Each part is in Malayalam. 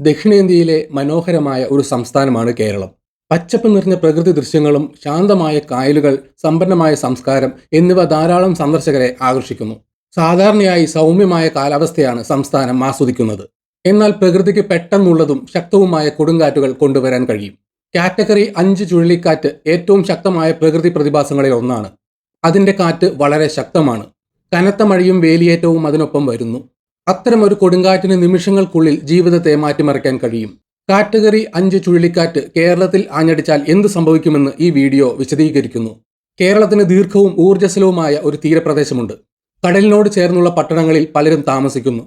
ദക്ഷിണേന്ത്യയിലെ മനോഹരമായ ഒരു സംസ്ഥാനമാണ് കേരളം. പച്ചപ്പ് നിറഞ്ഞ പ്രകൃതി ദൃശ്യങ്ങളും ശാന്തമായ കായലുകൾ സമ്പന്നമായ സംസ്കാരം എന്നിവ ധാരാളം സന്ദർശകരെ ആകർഷിക്കുന്നു. സാധാരണയായി സൗമ്യമായ കാലാവസ്ഥയാണ് സംസ്ഥാനം ആസ്വദിക്കുന്നത്. എന്നാൽ പ്രകൃതിക്ക് പെട്ടെന്നുള്ളതും ശക്തവുമായ കൊടുങ്കാറ്റുകൾ കൊണ്ടുവരാൻ കഴിയും. കാറ്റഗറി അഞ്ച് ചുഴലിക്കാറ്റ് ഏറ്റവും ശക്തമായ പ്രകൃതി പ്രതിഭാസങ്ങളിൽ ഒന്നാണ്. അതിന്റെ കാറ്റ് വളരെ ശക്തമാണ്. കനത്ത മഴയും വേലിയേറ്റവും അതിനൊപ്പം വരുന്നു. അത്തരമൊരു കൊടുങ്കാറ്റിന് നിമിഷങ്ങൾക്കുള്ളിൽ ജീവിതത്തെ മാറ്റിമറിക്കാൻ കഴിയും. കാറ്റഗറി അഞ്ച് ചുഴലിക്കാറ്റ് കേരളത്തിൽ ആഞ്ഞടിച്ചാൽ എന്ത് സംഭവിക്കുമെന്ന് ഈ വീഡിയോ വിശദീകരിക്കുന്നു. കേരളത്തിന് ദീർഘവും ഊർജസ്വലവുമായ ഒരു തീരപ്രദേശമുണ്ട്. കടലിനോട് ചേർന്നുള്ള പട്ടണങ്ങളിൽ പലരും താമസിക്കുന്നു.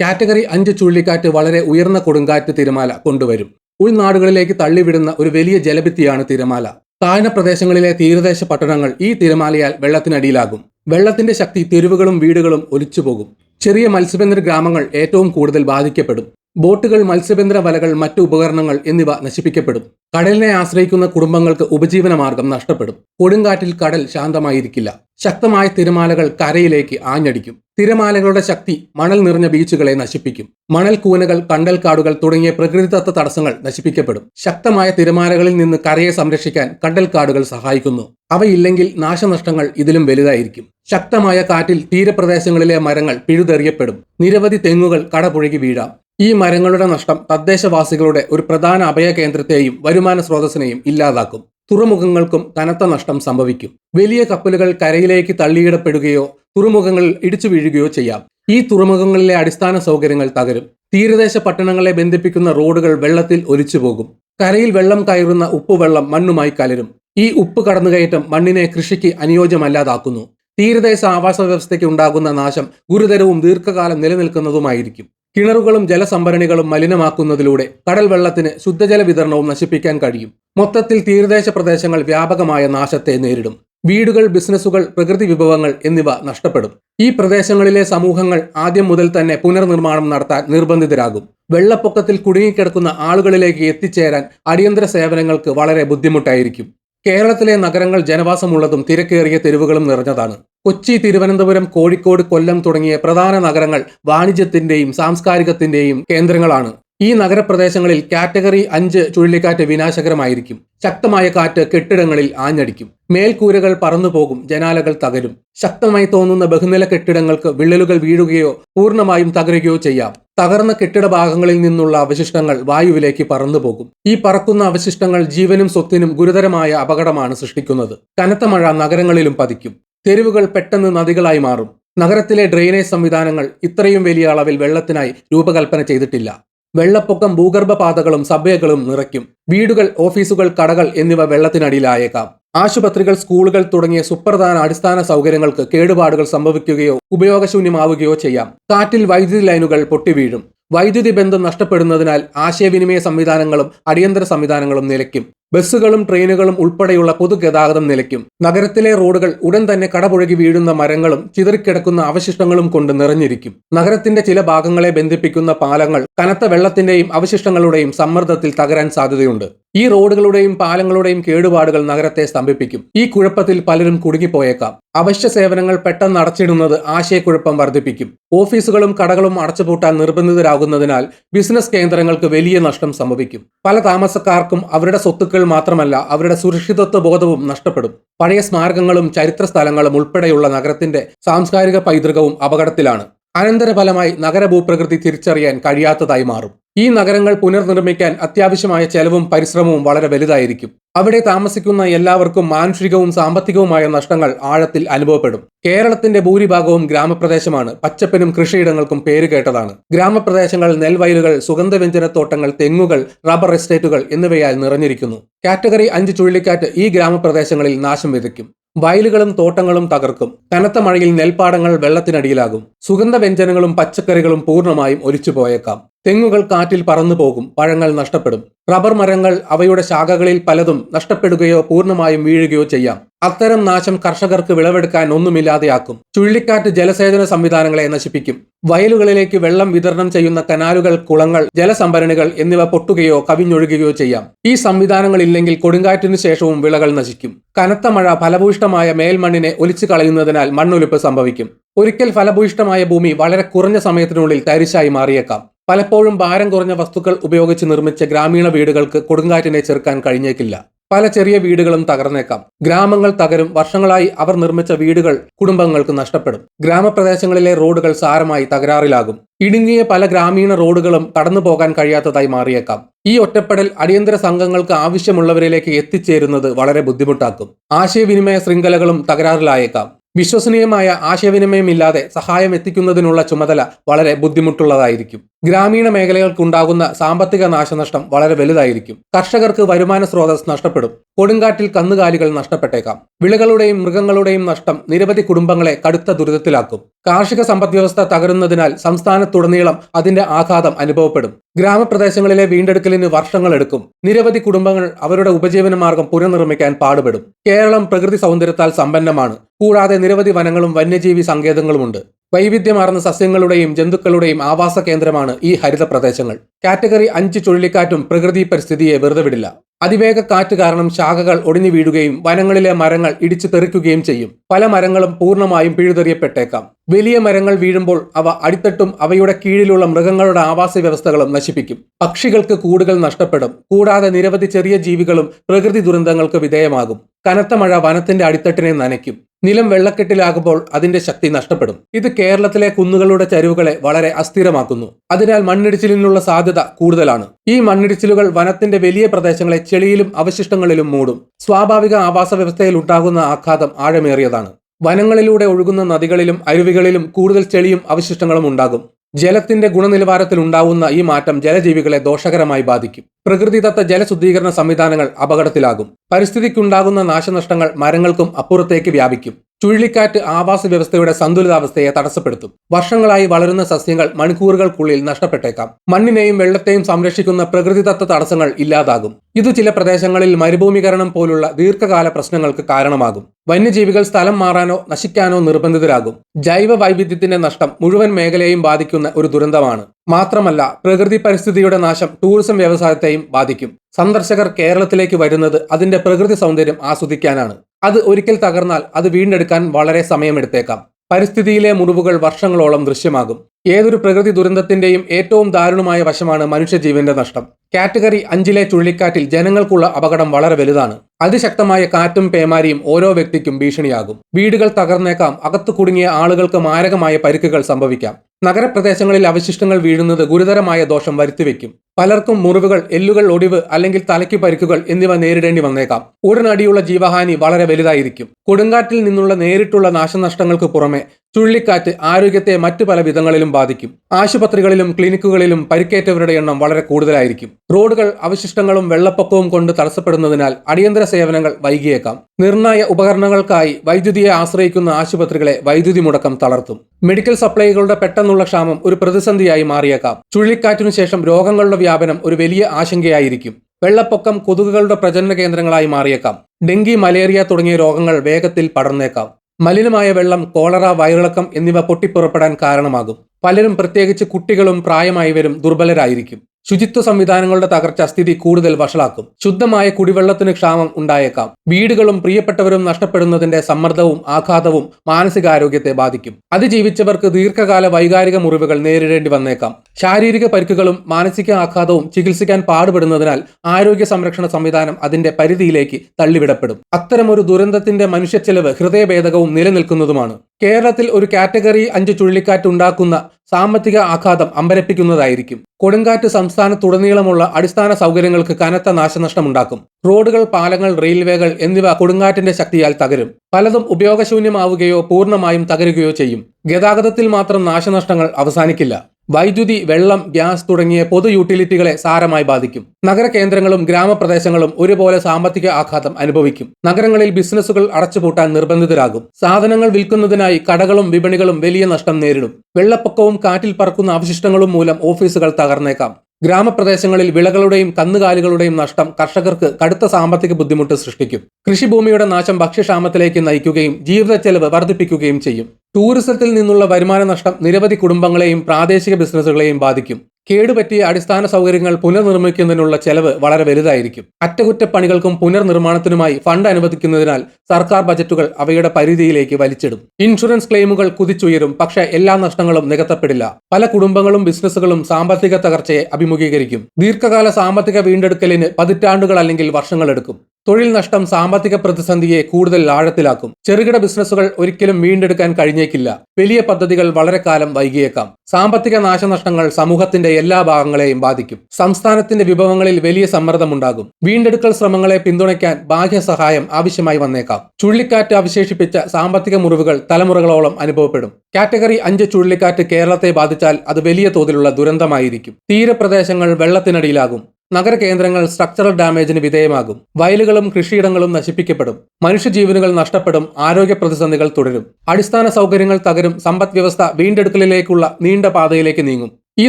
കാറ്റഗറി അഞ്ച് ചുഴലിക്കാറ്റ് വളരെ ഉയർന്ന കൊടുങ്കാറ്റ് തിരമാല കൊണ്ടുവരും. ഉൾനാടുകളിലേക്ക് തള്ളിവിടുന്ന ഒരു വലിയ ജലഭിത്തിയാണ് തിരമാല. താഴ്ന്ന പ്രദേശങ്ങളിലെ തീരദേശ പട്ടണങ്ങൾ ഈ തിരമാലയാൽ വെള്ളത്തിനടിയിലാകും. വെള്ളത്തിന്റെ ശക്തി തെരുവുകളും വീടുകളും ഒലിച്ചുപോകും. ചെറിയ മത്സ്യബന്ധന ഗ്രാമങ്ങൾ ഏറ്റവും കൂടുതൽ ബാധിക്കപ്പെടും. ബോട്ടുകൾ മത്സ്യബന്ധന വലകൾ മറ്റു ഉപകരണങ്ങൾ എന്നിവ നശിപ്പിക്കപ്പെടും. കടലിനെ ആശ്രയിക്കുന്ന കുടുംബങ്ങൾക്ക് ഉപജീവന മാർഗം നഷ്ടപ്പെടും. കൊടുങ്കാറ്റിൽ കടൽ ശാന്തമായിരിക്കില്ല. ശക്തമായ തിരമാലകൾ കരയിലേക്ക് ആഞ്ഞടിക്കും. തിരമാലകളുടെ ശക്തി മണൽ നിറഞ്ഞ ബീച്ചുകളെ നശിപ്പിക്കും. മണൽ കൂനകൾ കണ്ടൽക്കാടുകൾ തുടങ്ങിയ പ്രകൃതിദത്ത തടസ്സങ്ങൾ നശിപ്പിക്കപ്പെടും. ശക്തമായ തിരമാലകളിൽ നിന്ന് കരയെ സംരക്ഷിക്കാൻ കണ്ടൽക്കാടുകൾ സഹായിക്കുന്നു. അവയില്ലെങ്കിൽ നാശനഷ്ടങ്ങൾ ഇതിലും വലുതായിരിക്കും. ശക്തമായ കാറ്റിൽ തീരപ്രദേശങ്ങളിലെ മരങ്ങൾ പിഴുതെറിയപ്പെടും. നിരവധി തെങ്ങുകൾ കടപുഴകി വീഴാം. ഈ മരങ്ങളുടെ നഷ്ടം തദ്ദേശവാസികളുടെ ഒരു പ്രധാന അഭയ കേന്ദ്രത്തെയും വരുമാന സ്രോതസ്സിനെയും ഇല്ലാതാക്കും. തുറമുഖങ്ങൾക്കും കനത്ത നഷ്ടം സംഭവിക്കും. വലിയ കപ്പലുകൾ കരയിലേക്ക് തള്ളിയിടപ്പെടുകയോ തുറമുഖങ്ങളിൽ ഇടിച്ചു വീഴുകയോ ചെയ്യാം. ഈ തുറമുഖങ്ങളിലെ അടിസ്ഥാന സൗകര്യങ്ങൾ തകരും. തീരദേശ പട്ടണങ്ങളെ ബന്ധിപ്പിക്കുന്ന റോഡുകൾ വെള്ളത്തിൽ ഒലിച്ചുപോകും കരയിൽ വെള്ളം കയറുന്ന ഉപ്പുവെള്ളം മണ്ണുമായി കലരും. ഈ ഉപ്പ് കടന്നുകയറ്റം മണ്ണിനെ കൃഷിക്ക് അനുയോജ്യമല്ലാതാക്കുന്നു. തീരദേശ ആവാസ വ്യവസ്ഥയ്ക്ക് ഉണ്ടാകുന്ന നാശം ഗുരുതരവും ദീർഘകാലം നിലനിൽക്കുന്നതുമായിരിക്കും. കിണറുകളും ജലസംഭരണികളും മലിനമാക്കുന്നതിലൂടെ കടൽ വെള്ളത്തിന് ശുദ്ധജല വിതരണവും നശിപ്പിക്കാൻ കഴിയും. മൊത്തത്തിൽ തീരദേശ പ്രദേശങ്ങൾ വ്യാപകമായ നാശത്തെ നേരിടും. വീടുകൾ ബിസിനസ്സുകൾ പ്രകൃതി വിഭവങ്ങൾ എന്നിവ നഷ്ടപ്പെടും. ഈ പ്രദേശങ്ങളിലെ സമൂഹങ്ങൾ ആദ്യം മുതൽ തന്നെ പുനർനിർമ്മാണം നടത്താൻ നിർബന്ധിതരാകും. വെള്ളപ്പൊക്കത്തിൽ കുടുങ്ങിക്കിടക്കുന്ന ആളുകളിലേക്ക് എത്തിച്ചേരാൻ അടിയന്തര സേവനങ്ങൾക്ക് വളരെ ബുദ്ധിമുട്ടായിരിക്കും. കേരളത്തിലെ നഗരങ്ങൾ ജനവാസമുള്ളതും തിരക്കേറിയ തെരുവുകളും നിറഞ്ഞതാണ്. കൊച്ചി തിരുവനന്തപുരം കോഴിക്കോട് കൊല്ലം തുടങ്ങിയ പ്രധാന നഗരങ്ങൾ വാണിജ്യത്തിന്റെയും സാംസ്കാരികത്തിന്റെയും കേന്ദ്രങ്ങളാണ്. ഈ നഗരപ്രദേശങ്ങളിൽ കാറ്റഗറി അഞ്ച് ചുഴലിക്കാറ്റ് വിനാശകരമായിരിക്കും. ശക്തമായ കാറ്റ് കെട്ടിടങ്ങളിൽ ആഞ്ഞടിക്കും. മേൽക്കൂരകൾ പറന്നുപോകും ജനാലകൾ തകരും. ശക്തമായി തോന്നുന്ന ബഹുനില കെട്ടിടങ്ങൾക്ക് വിള്ളലുകൾ വീഴുകയോ പൂർണമായും തകരുകയോ ചെയ്യാം. തകർന്ന കെട്ടിട ഭാഗങ്ങളിൽ നിന്നുള്ള അവശിഷ്ടങ്ങൾ വായുവിലേക്ക് പറന്നുപോകും ഈ പറക്കുന്ന അവശിഷ്ടങ്ങൾ ജീവനും സ്വത്തിനും ഗുരുതരമായ അപകടമാണ് സൃഷ്ടിക്കുന്നത്. കനത്ത മഴ നഗരങ്ങളിലും പതിക്കും. തെരുവുകൾ പെട്ടെന്ന് നദികളായി മാറും. നഗരത്തിലെ ഡ്രെയിനേജ് സംവിധാനങ്ങൾ ഇത്രയും വലിയ അളവിൽ വെള്ളത്തിനായി രൂപകൽപ്പന ചെയ്തിട്ടില്ല. വെള്ളപ്പൊക്കം ഭൂഗർഭപാതകളും സബ്വേകളും നിറയ്ക്കും. വീടുകൾ ഓഫീസുകൾ കടകൾ എന്നിവ വെള്ളത്തിനടിയിലായേക്കാം. ആശുപത്രികൾ സ്കൂളുകൾ തുടങ്ങിയ സുപ്രധാന അടിസ്ഥാന സൗകര്യങ്ങൾക്ക് കേടുപാടുകൾ സംഭവിക്കുകയോ ഉപയോഗശൂന്യമാവുകയോ ചെയ്യാം. കാറ്റിൽ വൈദ്യുതി ലൈനുകൾ പൊട്ടിവീഴും. വൈദ്യുതി ബന്ധം നഷ്ടപ്പെടുന്നതിനാൽ ആശയവിനിമയ സംവിധാനങ്ങളും അടിയന്തര സംവിധാനങ്ങളും നിലയ്ക്കും. ബസ്സുകളും ട്രെയിനുകളും ഉൾപ്പെടെയുള്ള പൊതുഗതാഗതം നിലയ്ക്കും. നഗരത്തിലെ റോഡുകൾ ഉടൻ തന്നെ കടപുഴകി വീഴുന്ന മരങ്ങളും ചിതറിക്കിടക്കുന്ന അവശിഷ്ടങ്ങളും കൊണ്ട് നിറഞ്ഞിരിക്കും. നഗരത്തിന്റെ ചില ഭാഗങ്ങളെ ബന്ധിപ്പിക്കുന്ന പാലങ്ങൾ കനത്ത വെള്ളത്തിന്റെയും അവശിഷ്ടങ്ങളുടെയും സമ്മർദ്ദത്തിൽ തകരാൻ സാധ്യതയുണ്ട്. ഈ റോഡുകളുടെയും പാലങ്ങളുടെയും കേടുപാടുകൾ നഗരത്തെ സ്തംഭിപ്പിക്കും. ഈ കുഴപ്പത്തിൽ പലരും കുടുങ്ങിപ്പോയേക്കാം. അവശ്യ സേവനങ്ങൾ പെട്ടെന്ന് അടച്ചിടുന്നത് ആശയക്കുഴപ്പം വർദ്ധിപ്പിക്കും. ഓഫീസുകളും കടകളും അടച്ചുപൂട്ടാൻ നിർബന്ധിതരാകുന്നതിനാൽ ബിസിനസ് കേന്ദ്രങ്ങൾക്ക് വലിയ നഷ്ടം സംഭവിക്കും. പല താമസക്കാർക്കും അവരുടെ സ്വത്തുക്കൾ മാത്രമല്ല അവരുടെ സുരക്ഷിതത്വ ബോധവും നഷ്ടപ്പെടും. പഴയ സ്മാരകങ്ങളും ചരിത്ര സ്ഥലങ്ങളും ഉൾപ്പെടെയുള്ള നഗരത്തിന്റെ സാംസ്കാരിക പൈതൃകവും അപകടത്തിലാണ്. അനന്തരഫലമായി നഗരഭൂപ്രകൃതി തിരിച്ചറിയാൻ കഴിയാത്തതായി മാറും. ഈ നഗരങ്ങൾ പുനർനിർമ്മിക്കാൻ അത്യാവശ്യമായ ചെലവും പരിശ്രമവും വളരെ വലുതായിരിക്കും. അവിടെ താമസിക്കുന്ന എല്ലാവർക്കും മാനുഷികവും സാമ്പത്തികവുമായ നഷ്ടങ്ങൾ ആഴത്തിൽ അനുഭവപ്പെടും. കേരളത്തിന്റെ ഭൂരിഭാഗവും ഗ്രാമപ്രദേശമാണ്. പച്ചപ്പിനും കൃഷിയിടങ്ങൾക്കും പേരുകേട്ടതാണ് ഗ്രാമപ്രദേശങ്ങൾ നെൽവയലുകൾ സുഗന്ധവ്യഞ്ജനത്തോട്ടങ്ങൾ തെങ്ങുകൾ റബ്ബർ എസ്റ്റേറ്റുകൾ എന്നിവയാൽ നിറഞ്ഞിരിക്കുന്നു. കാറ്റഗറി അഞ്ച് ചുഴലിക്കാറ്റ് ഈ ഗ്രാമപ്രദേശങ്ങളിൽ നാശം വിതയ്ക്കും. വയലുകളും തോട്ടങ്ങളും തകർക്കും. കനത്ത മഴയിൽ നെൽപ്പാടങ്ങൾ വെള്ളത്തിനടിയിലാകും. സുഗന്ധവ്യഞ്ജനങ്ങളും പച്ചക്കറികളും പൂർണമായും ഒലിച്ചു പോയേക്കാം. തെങ്ങുകൾ കാറ്റിൽ പറന്നു പോകും. പഴങ്ങൾ നഷ്ടപ്പെടും. റബ്ബർ മരങ്ങൾ അവയുടെ ശാഖകളിൽ പലതും നഷ്ടപ്പെടുകയോ പൂർണമായും വീഴുകയോ ചെയ്യാം. അത്തരം നാശം കർഷകർക്ക് വിളവെടുക്കാൻ ഒന്നുമില്ലാതെയാക്കും. ചുഴലിക്കാറ്റ് ജലസേചന സംവിധാനങ്ങളെ നശിപ്പിക്കും. വയലുകളിലേക്ക് വെള്ളം വിതരണം ചെയ്യുന്ന കനാലുകൾ കുളങ്ങൾ ജലസംഭരണികൾ എന്നിവ പൊട്ടുകയോ കവിഞ്ഞൊഴുകുകയോ ചെയ്യാം. ഈ സംവിധാനങ്ങൾ ഇല്ലെങ്കിൽ കൊടുങ്കാറ്റിനു ശേഷവും വിളകൾ നശിക്കും. കനത്ത മഴ ഫലഭൂയിഷ്ടമായ മേൽമണ്ണിനെ ഒലിച്ചു കളയുന്നതിനാൽ മണ്ണൊലിപ്പ് സംഭവിക്കും. ഒരിക്കൽ ഫലഭൂയിഷ്ടമായ ഭൂമി വളരെ കുറഞ്ഞ സമയത്തിനുള്ളിൽ തരിശായി മാറിയേക്കാം. പലപ്പോഴും ഭാരം കുറഞ്ഞ വസ്തുക്കൾ ഉപയോഗിച്ച് നിർമ്മിച്ച ഗ്രാമീണ വീടുകൾക്ക് കൊടുങ്കാറ്റിനെ ചെറുക്കാൻ കഴിഞ്ഞേക്കില്ല. പല ചെറിയ വീടുകളും തകർന്നേക്കാം. ഗ്രാമങ്ങൾ തകരും. വർഷങ്ങളായി അവർ നിർമ്മിച്ച വീടുകൾ കുടുംബങ്ങൾക്ക് നഷ്ടപ്പെടും. ഗ്രാമപ്രദേശങ്ങളിലെ റോഡുകൾ സാരമായി തകരാറിലാകും. ഇടുങ്ങിയ പല ഗ്രാമീണ റോഡുകളും കടന്നു പോകാൻ കഴിയാത്തതായി മാറിയേക്കാം. ഈ ഒറ്റപ്പെടൽ അടിയന്തര സംഘങ്ങൾക്ക് ആവശ്യമുള്ളവരിലേക്ക് എത്തിച്ചേരുന്നത് വളരെ ബുദ്ധിമുട്ടാക്കും. ആശയവിനിമയ ശൃംഖലകളും തകരാറിലായേക്കാം. വിശ്വസനീയമായ ആശയവിനിമയമില്ലാതെ സഹായം എത്തിക്കുന്നതിനുള്ള ചുമതല വളരെ ബുദ്ധിമുട്ടുള്ളതായിരിക്കും. ഗ്രാമീണ മേഖലകൾക്കുണ്ടാകുന്ന സാമ്പത്തിക നാശനഷ്ടം വളരെ വലുതായിരിക്കും. കർഷകർക്ക് വരുമാന സ്രോതസ് നഷ്ടപ്പെടും. കൊടുങ്കാറ്റിൽ കന്നുകാലികൾ നഷ്ടപ്പെട്ടേക്കാം. വിളകളുടെയും മൃഗങ്ങളുടെയും നഷ്ടം നിരവധി കുടുംബങ്ങളെ കടുത്ത ദുരിതത്തിലാക്കും. കാർഷിക സമ്പദ്വ്യവസ്ഥ തകരുന്നതിനാൽ സംസ്ഥാനത്തുടനീളം അതിന്റെ ആഘാതം അനുഭവപ്പെടും. ഗ്രാമപ്രദേശങ്ങളിലെ വീണ്ടെടുക്കലിന് വർഷങ്ങളെടുക്കും നിരവധി കുടുംബങ്ങൾ അവരുടെ ഉപജീവന മാർഗം പുനർനിർമ്മിക്കാൻ പാടുപെടും. കേരളം പ്രകൃതി സൗന്ദര്യത്താൽ സമ്പന്നമാണ്. കൂടാതെ നിരവധി വനങ്ങളും വന്യജീവി സങ്കേതങ്ങളുമുണ്ട്. വൈവിധ്യമാർന്ന സസ്യങ്ങളുടെയും ജന്തുക്കളുടെയും ആവാസ കേന്ദ്രമാണ് ഈ ഹരിത പ്രദേശങ്ങൾ. കാറ്റഗറി അഞ്ച് ചുഴലിക്കാറ്റും പ്രകൃതി പരിസ്ഥിതിയെ വെറുതെ വിടില്ല. അതിവേഗ കാറ്റ് കാരണം ശാഖകൾ ഒടിഞ്ഞു വീഴുകയും വനങ്ങളിലെ മരങ്ങൾ ഇടിച്ചു തെറിക്കുകയും ചെയ്യും. പല മരങ്ങളും പൂർണമായും പിഴുതെറിയപ്പെട്ടേക്കാം. വലിയ മരങ്ങൾ വീഴുമ്പോൾ അവ അടിത്തട്ടും അവയുടെ കീഴിലുള്ള മൃഗങ്ങളുടെ ആവാസ വ്യവസ്ഥകളും നശിപ്പിക്കും. പക്ഷികൾക്ക് കൂടുകൾ നഷ്ടപ്പെടും. കൂടാതെ നിരവധി ചെറിയ ജീവികളും പ്രകൃതി ദുരന്തങ്ങൾക്ക് വിധേയമാകും. കനത്ത മഴ വനത്തിന്റെ അടിത്തട്ടിനെ നനയ്ക്കും. നിലം വെള്ളക്കെട്ടിലാകുമ്പോൾ അതിന്റെ ശക്തി നഷ്ടപ്പെടും. ഇത് കേരളത്തിലെ കുന്നുകളുടെ ചരിവുകളെ വളരെ അസ്ഥിരമാക്കുന്നു. അതിനാൽ മണ്ണിടിച്ചിലിനുള്ള സാധ്യത കൂടുതലാണ്. ഈ മണ്ണിടിച്ചിലുകൾ വനത്തിന്റെ വലിയ പ്രദേശങ്ങളെ ചെളിയിലും അവശിഷ്ടങ്ങളിലും മൂടും. സ്വാഭാവിക ആവാസ വ്യവസ്ഥയിൽ ഉണ്ടാകുന്ന ആഘാതം ആഴമേറിയതാണ്. വനങ്ങളിലൂടെ ഒഴുകുന്ന നദികളിലും അരുവികളിലും കൂടുതൽ ചെളിയും അവശിഷ്ടങ്ങളും ഉണ്ടാകും. ജലത്തിന്റെ ഗുണനിലവാരത്തിൽ ഉണ്ടാവുന്ന ഈ മാറ്റം ജലജീവികളെ ദോഷകരമായി ബാധിക്കും. പ്രകൃതിദത്ത ജലശുദ്ധീകരണ സംവിധാനങ്ങൾ അപകടത്തിലാകും. പരിസ്ഥിതിക്കുണ്ടാകുന്ന നാശനഷ്ടങ്ങൾ മരങ്ങൾക്കും അപ്പുറത്തേക്ക് വ്യാപിക്കും. ചുഴലിക്കാറ്റ് ആവാസ വ്യവസ്ഥയുടെ സന്തുലിതാവസ്ഥയെ തടസ്സപ്പെടുത്തും. വർഷങ്ങളായി വളരുന്ന സസ്യങ്ങൾ മണിക്കൂറുകൾക്കുള്ളിൽ നഷ്ടപ്പെട്ടേക്കാം. മണ്ണിനെയും വെള്ളത്തെയും സംരക്ഷിക്കുന്ന പ്രകൃതിദത്ത തടസ്സങ്ങൾ ഇല്ലാതാകും. ഇത് ചില പ്രദേശങ്ങളിൽ മരുഭൂമീകരണം പോലുള്ള ദീർഘകാല പ്രശ്നങ്ങൾക്ക് കാരണമാകും. വന്യജീവികൾ സ്ഥലം മാറാനോ നശിക്കാനോ നിർബന്ധിതരാകും. ജൈവ വൈവിധ്യത്തിന്റെ നഷ്ടം മുഴുവൻ മേഖലയെയും ബാധിക്കുന്ന ഒരു ദുരന്തമാണ്. മാത്രമല്ല പ്രകൃതി പരിസ്ഥിതിയുടെ നാശം ടൂറിസം വ്യവസായത്തെയും ബാധിക്കും. സന്ദർശകർ കേരളത്തിലേക്ക് വരുന്നത് അതിന്റെ പ്രകൃതി സൗന്ദര്യം ആസ്വദിക്കാനാണ്. അത് ഒരിക്കൽ തകർന്നാൽ അത് വീണ്ടെടുക്കാൻ വളരെ സമയമെടുത്തേക്കാം. പരിസ്ഥിതിയിലെ മുറിവുകൾ വർഷങ്ങളോളം ദൃശ്യമാകും. ഏതൊരു പ്രകൃതി ദുരന്തത്തിന്റെയും ഏറ്റവും ദാരുണമായ വശമാണ് മനുഷ്യജീവന്റെ നഷ്ടം. കാറ്റഗറി അഞ്ചിലെ ചുഴലിക്കാറ്റിൽ ജനങ്ങൾക്കുള്ള അപകടം വളരെ വലുതാണ്. അതിശക്തമായ കാറ്റും പേമാരിയും ഓരോ വ്യക്തിക്കും ഭീഷണിയാകും. വീടുകൾ തകർന്നേക്കാം. അകത്തു കുടുങ്ങിയ ആളുകൾക്ക് മാരകമായ പരിക്കുകൾ സംഭവിക്കാം. നഗരപ്രദേശങ്ങളിൽ അവശിഷ്ടങ്ങൾ വീഴുന്നത് ഗുരുതരമായ ദോഷം വരുത്തിവെക്കും. പലർക്കും മുറിവുകൾ എല്ലുകൾ ഒടിവ് അല്ലെങ്കിൽ തലയ്ക്ക് പരിക്കുകൾ എന്നിവ നേരിടേണ്ടി വന്നേക്കാം. ഉടനടിയുള്ള ജീവഹാനി വളരെ വലുതായിരിക്കും. കൊടുങ്കാറ്റിൽ നിന്നുള്ള നേരിട്ടുള്ള നാശനഷ്ടങ്ങൾക്ക് പുറമെ ചുഴലിക്കാറ്റ് ആരോഗ്യത്തെ മറ്റു പല വിധങ്ങളിലും ബാധിക്കും. ആശുപത്രികളിലും ക്ലിനിക്കുകളിലും പരിക്കേറ്റവരുടെ എണ്ണം വളരെ കൂടുതലായിരിക്കും. റോഡുകൾ അവശിഷ്ടങ്ങളും വെള്ളപ്പൊക്കവും കൊണ്ട് തടസ്സപ്പെടുന്നതിനാൽ അടിയന്തര സേവനങ്ങൾ വൈകിയേക്കാം. നിർണായ ഉപകരണങ്ങൾക്കായി വൈദ്യുതിയെ ആശ്രയിക്കുന്ന ആശുപത്രികളെ വൈദ്യുതി മുടക്കം തളർത്തും. മെഡിക്കൽ സപ്ലൈകളുടെ പെട്ടെന്നുള്ള ക്ഷാമം ഒരു പ്രതിസന്ധിയായി മാറിയേക്കാം. ചുഴലിക്കാറ്റിനു ശേഷം രോഗങ്ങളുടെ വ്യാപനം ഒരു വലിയ ആശങ്കയായിരിക്കും. വെള്ളപ്പൊക്കം കൊതുകുകളുടെ പ്രജനന കേന്ദ്രങ്ങളായി മാറിയേക്കാം. ഡെങ്കി മലേറിയ തുടങ്ങിയ രോഗങ്ങൾ വേഗത്തിൽ പടർന്നേക്കാം. മലിനമായ വെള്ളം കോളറ വയറിളക്കം എന്നിവ പൊട്ടിപ്പുറപ്പെടാൻ കാരണമാകും. പലരും പ്രത്യേകിച്ച് കുട്ടികളും പ്രായമായവരും ദുർബലരായിരിക്കും. ശുചിത്വ സംവിധാനങ്ങളുടെ തകർച്ച സ്ഥിതി കൂടുതൽ വഷളാക്കും. ശുദ്ധമായ കുടിവെള്ളത്തിന് ക്ഷാമം ഉണ്ടായേക്കാം. വീടുകളും പ്രിയപ്പെട്ടവരും നഷ്ടപ്പെടുന്നതിന്റെ സമ്മർദ്ദവും ആഘാതവും മാനസികാരോഗ്യത്തെ ബാധിക്കും. അതിജീവിച്ചവർക്ക് ദീർഘകാല വൈകാരിക മുറിവുകൾ നേരിടേണ്ടി വന്നേക്കാം. ശാരീരിക പരിക്കുകളും മാനസിക ആഘാതവും ചികിത്സിക്കാൻ പാടുപെടുന്നതിനാൽ ആരോഗ്യ സംരക്ഷണ സംവിധാനം അതിന്റെ പരിധിയിലേക്ക് തള്ളിവിടപ്പെടും. അത്തരമൊരു ദുരന്തത്തിന്റെ മനുഷ്യച്ചെലവ് ഹൃദയഭേദകവും നിലനിൽക്കുന്നതുമാണ്. കേരളത്തിൽ ഒരു കാറ്റഗറി അഞ്ച് ചുഴലിക്കാറ്റ് ഉണ്ടാക്കുന്ന സാമ്പത്തിക ആഘാതം അമ്പരപ്പിക്കുന്നതായിരിക്കും. കൊടുങ്കാറ്റ് സംസ്ഥാനത്തുടനീളമുള്ള അടിസ്ഥാന സൗകര്യങ്ങൾക്ക് കനത്ത നാശനഷ്ടമുണ്ടാക്കും. റോഡുകൾ പാലങ്ങൾ റെയിൽവേകൾ എന്നിവ കൊടുങ്കാറ്റിന്റെ ശക്തിയാൽ തകരും. പലതും ഉപയോഗശൂന്യമാവുകയോ പൂർണമായും തകരുകയോ ചെയ്യും. ഗതാഗതത്തിൽ മാത്രം നാശനഷ്ടങ്ങൾ അവസാനിക്കില്ല. വൈദ്യുതി വെള്ളം ഗ്യാസ് തുടങ്ങിയ പൊതു യൂട്ടിലിറ്റികളെ സാരമായി ബാധിക്കും. നഗരകേന്ദ്രങ്ങളും ഗ്രാമപ്രദേശങ്ങളും ഒരുപോലെ സാമ്പത്തിക ആഘാതം അനുഭവിക്കും. നഗരങ്ങളിൽ ബിസിനസ്സുകൾ അടച്ചുപൂട്ടാൻ നിർബന്ധിതരാകും. സാധനങ്ങൾ വിൽക്കുന്നതിനായി കടകളും വിപണികളും വലിയ നഷ്ടം നേരിടും. വെള്ളപ്പൊക്കവും കാറ്റിൽ പറക്കുന്ന അവശിഷ്ടങ്ങളും മൂലം ഓഫീസുകൾ തകർന്നേക്കാം. ഗ്രാമപ്രദേശങ്ങളിൽ വിളകളുടെയും കന്നുകാലികളുടെയും നഷ്ടം കർഷകർക്ക് കടുത്ത സാമ്പത്തിക ബുദ്ധിമുട്ട് സൃഷ്ടിക്കും. കൃഷിഭൂമിയുടെ നാശം ഭക്ഷ്യക്ഷാമത്തിലേക്ക് നയിക്കുകയും ജീവിത ചെലവ് വർദ്ധിപ്പിക്കുകയും ചെയ്യും. ടൂറിസത്തിൽ നിന്നുള്ള വരുമാന നഷ്ടം നിരവധി കുടുംബങ്ങളെയും പ്രാദേശിക ബിസിനസ്സുകളെയും ബാധിക്കും. കേടുപറ്റിയ അടിസ്ഥാന സൗകര്യങ്ങൾ പുനർനിർമ്മിക്കുന്നതിനുള്ള ചെലവ് വളരെ വലുതായിരിക്കും. അറ്റകുറ്റപ്പണികൾക്കും പുനർനിർമ്മാണത്തിനുമായി ഫണ്ട് അനുവദിക്കുന്നതിനാൽ സർക്കാർ ബജറ്റുകൾ അവയുടെ പരിധിയിലേക്ക് വലിച്ചിടും. ഇൻഷുറൻസ് ക്ലെയിമുകൾ കുതിച്ചുയരും പക്ഷേ എല്ലാ നഷ്ടങ്ങളും നികത്തപ്പെടില്ല. പല കുടുംബങ്ങളും ബിസിനസ്സുകളും സാമ്പത്തിക തകർച്ചയെ അഭിമുഖീകരിക്കും. ദീർഘകാല സാമ്പത്തിക വീണ്ടെടുക്കലിന് പതിറ്റാണ്ടുകൾ അല്ലെങ്കിൽ വർഷങ്ങളെടുക്കും. തൊഴിൽ നഷ്ടം സാമ്പത്തിക പ്രതിസന്ധിയെ കൂടുതൽ ആഴത്തിലാക്കും. ചെറുകിട ബിസിനസ്സുകൾ ഒരിക്കലും വീണ്ടെടുക്കാൻ കഴിഞ്ഞേക്കില്ല. വലിയ പദ്ധതികൾ വളരെ കാലം വൈകിയേക്കാം. സാമ്പത്തിക നാശനഷ്ടങ്ങൾ സമൂഹത്തിന്റെ എല്ലാ ഭാഗങ്ങളെയും ബാധിക്കും. സംസ്ഥാനത്തിന്റെ വിഭവങ്ങളിൽ വലിയ സമ്മർദ്ദമുണ്ടാകും. വീണ്ടെടുക്കൽ ശ്രമങ്ങളെ പിന്തുണയ്ക്കാൻ ബാഹ്യ സഹായം ആവശ്യമായി വന്നേക്കാം. ചുഴലിക്കാറ്റ് അവശേഷിപ്പിച്ച സാമ്പത്തിക മുറിവുകൾ തലമുറകളോളം അനുഭവപ്പെടും. കാറ്റഗറി അഞ്ച് ചുഴലിക്കാറ്റ് കേരളത്തെ ബാധിച്ചാൽ അത് വലിയ തോതിലുള്ള ദുരന്തമായിരിക്കും. തീരപ്രദേശങ്ങൾ വെള്ളത്തിനടിയിലാകും. നഗരകേന്ദ്രങ്ങൾ സ്ട്രക്ചറൽ ഡാമേജിന് വിധേയമാകും. വയലുകളും കൃഷിയിടങ്ങളും നശിപ്പിക്കപ്പെടും. മനുഷ്യജീവനുകൾ നഷ്ടപ്പെടും. ആരോഗ്യ പ്രതിസന്ധികൾ തുടരും. അടിസ്ഥാന സൗകര്യങ്ങൾ തകരും. സമ്പദ് വ്യവസ്ഥ വീണ്ടെടുക്കലിലേക്കുള്ള നീണ്ട പാതയിലേക്ക് നീങ്ങും. ഈ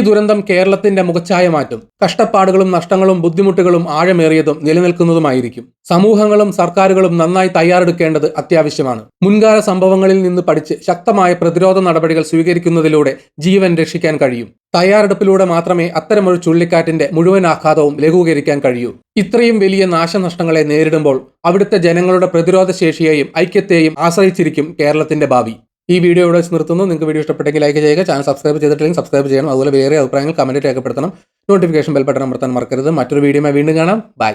ദുരന്തം കേരളത്തിന്റെ മുഖച്ഛായ മാറ്റും. കഷ്ടപ്പാടുകളും നഷ്ടങ്ങളും ബുദ്ധിമുട്ടുകളും ആഴമേറിയതും നിലനിൽക്കുന്നതുമായിരിക്കും. സമൂഹങ്ങളും സർക്കാരുകളും നന്നായി തയ്യാറെടുക്കേണ്ടത് അത്യാവശ്യമാണ്. മുൻകാല സംഭവങ്ങളിൽ നിന്ന് പഠിച്ച് ശക്തമായ പ്രതിരോധ നടപടികൾ സ്വീകരിക്കുന്നതിലൂടെ ജീവൻ രക്ഷിക്കാൻ കഴിയും. തയ്യാറെടുപ്പിലൂടെ മാത്രമേ അത്തരമൊരു ചുഴലിക്കാറ്റിന്റെ മുഴുവൻ ആഘാതവും ലഘൂകരിക്കാൻ കഴിയൂ. ഇത്രയും വലിയ നാശനഷ്ടങ്ങളെ നേരിടുമ്പോൾ അവിടുത്തെ ജനങ്ങളുടെ പ്രതിരോധ ശേഷിയെയും ഐക്യത്തെയും ആശ്രയിച്ചിരിക്കും കേരളത്തിന്റെ ഭാവി. ഈ വീഡിയോ ഇവിടെ വെച്ച് നിർത്തുന്നു. നിങ്ങൾക്ക് വീഡിയോ ഇഷ്ടപ്പെട്ടെങ്കിൽ ലൈക്ക് ചെയ്യുക ചാനൽ സബ്സ്ക്രൈബ് ചെയ്തിട്ടില്ലെങ്കിൽ സബ്സ്ക്രൈബ് ചെയ്യണം. അതുപോലെ വേറെ അഭിപ്രായങ്ങൾ കമന്റ് രേഖപ്പെടുത്തണം. നോട്ടിഫിക്കേഷൻ ബെൽ ബട്ടൺ അമർത്താൻ മറക്കരുത്. മറ്റൊരു വീഡിയോമായി വീണ്ടും കാണാം. ബൈ